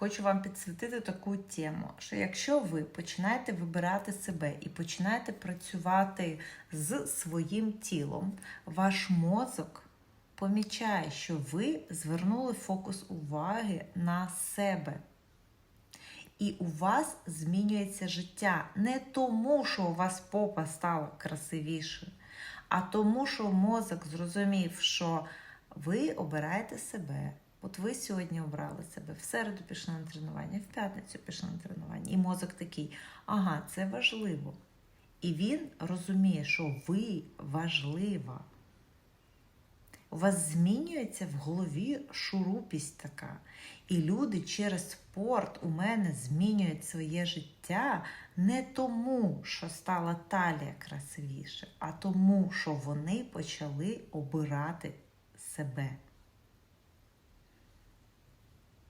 хочу вам підсвітити таку тему, що якщо ви починаєте вибирати себе і починаєте працювати з своїм тілом, ваш мозок помічає, що ви звернули фокус уваги на себе. І у вас змінюється життя не тому, що у вас попа стала красивішою, а тому, що мозок зрозумів, що ви обираєте себе. От ви сьогодні обрали себе, в середу пішли на тренування, в п'ятницю пішли на тренування. І мозок такий, ага, це важливо. І він розуміє, що ви важлива. У вас змінюється в голові шурупість така. І люди через спорт у мене змінюють своє життя не тому, що стала талія красивіше, а тому, що вони почали обирати себе.